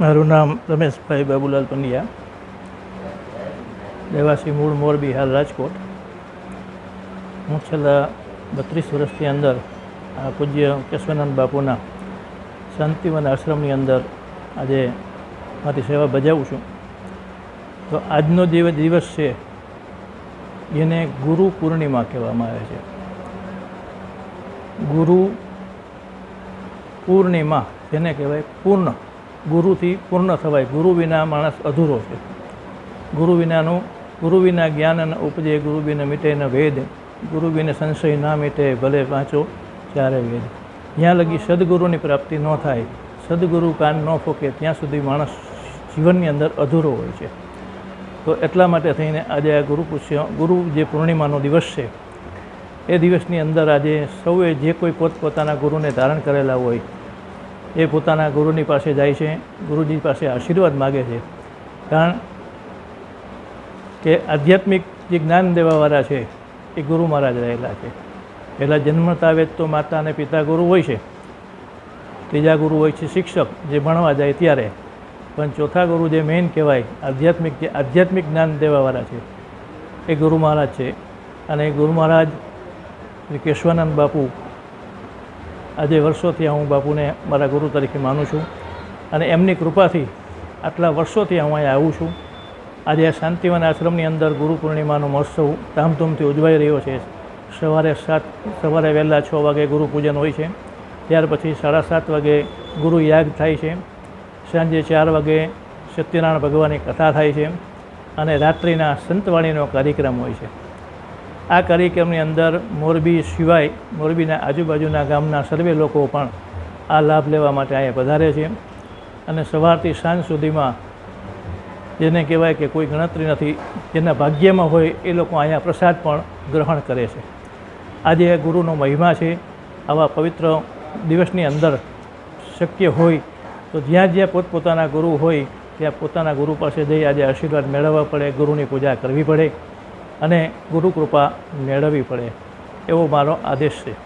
મારું નામ રમેશભાઈ બાબુલાલ પંડ્યા. રહેવાસી મૂળ મોરબી હાલ રાજકોટ. હું છેલ્લા બત્રીસ વર્ષની અંદર આ પૂજ્ય કેશવાનંદ બાપુના શાંતિવન આશ્રમની અંદર આજે મારી સેવા બજાવું છું. તો આજનો જે દિવસ છે, એને ગુરુ પૂર્ણિમા કહેવામાં આવે છે. ગુરુ પૂર્ણિમા જેને કહેવાય પૂર્ણ. ગુરુથી પૂર્ણ થવાય. ગુરુ વિના માણસ અધૂરો છે. ગુરુ વિનાનું, ગુરુ વિના જ્ઞાન ન ઉપજે, ગુરુ વિના મીટે ન વેદ ગુરુ વિને સંશય ના મીટે, ભલે વાંચો ત્યારે વેદ. જ્યાં લગી સદગુરુની પ્રાપ્તિ ન થાય, સદગુરુ કાન ન ફોકે, ત્યાં સુધી માણસ જીવનની અંદર અધૂરો હોય છે. તો એટલા માટે થઈને આજે આ ગુરુ પુષ્ય, ગુરુ જે પૂર્ણિમાનો દિવસ છે, એ દિવસની અંદર આજે સૌએ જે કોઈ પોતપોતાના ગુરુને ધારણ કરેલા હોય એ પોતાના ગુરુની પાસે જાય છે, ગુરુજી પાસે આશીર્વાદ માગે છે. કારણ કે આધ્યાત્મિક જે જ્ઞાન દેવાવાળા છે, એ ગુરુ મહારાજ રહેલા છે. પહેલાં જન્મતા આવે તો માતા અને પિતા ગુરુ હોય છે. ત્રીજા ગુરુ હોય છે શિક્ષક, જે ભણવા જાય ત્યારે. પણ ચોથા ગુરુ જે મેઇન કહેવાય, આધ્યાત્મિક જે આધ્યાત્મિક જ્ઞાન દેવાવાળા છે, એ ગુરુ મહારાજ છે. અને ગુરુ મહારાજ કેશવાનંદ બાપુ આજે વર્ષોથી હું બાપુને મારા ગુરુ તરીકે માનું છું અને એમની કૃપાથી આટલા વર્ષોથી હું અહીંયા આવું છું. આજે આ શાંતિવન આશ્રમની અંદર ગુરુ પૂર્ણિમાનો મહોત્સવ ધામધૂમથી ઉજવાઈ રહ્યો છે. સવારે સાત, સવારે વહેલા છ વાગે ગુરુ પૂજન હોય છે. ત્યાર પછી સાડા સાત વાગે ગુરુ યાગ થાય છે. સાંજે ચાર વાગે સત્યનારાયણ ભગવાનની કથા થાય છે. અને રાત્રિના સંતવાણીનો કાર્યક્રમ હોય છે. આ કાર્યક્રમની અંદર મોરબી સિવાય મોરબીના આજુબાજુના ગામના સર્વે લોકો પણ આ લાભ લેવા માટે અહીંયા પધારે છે. અને સવારથી સાંજ સુધીમાં જેને કહેવાય કે કોઈ ગણતરી નથી, જેના ભાગ્યમાં હોય એ લોકો અહીંયા પ્રસાદ પણ ગ્રહણ કરે છે. આજે ગુરુનો મહિમા છે. આવા પવિત્ર દિવસની અંદર શક્ય હોય તો જ્યાં જ્યાં પોતપોતાના ગુરુ હોય, ત્યાં પોતાના ગુરુ પાસે જઈ આજે આશીર્વાદ મેળવવા પડે, ગુરુની પૂજા કરવી પડે. અને ગુરુકૃપા મેળવવી પડે એવો મારો આદેશ છે.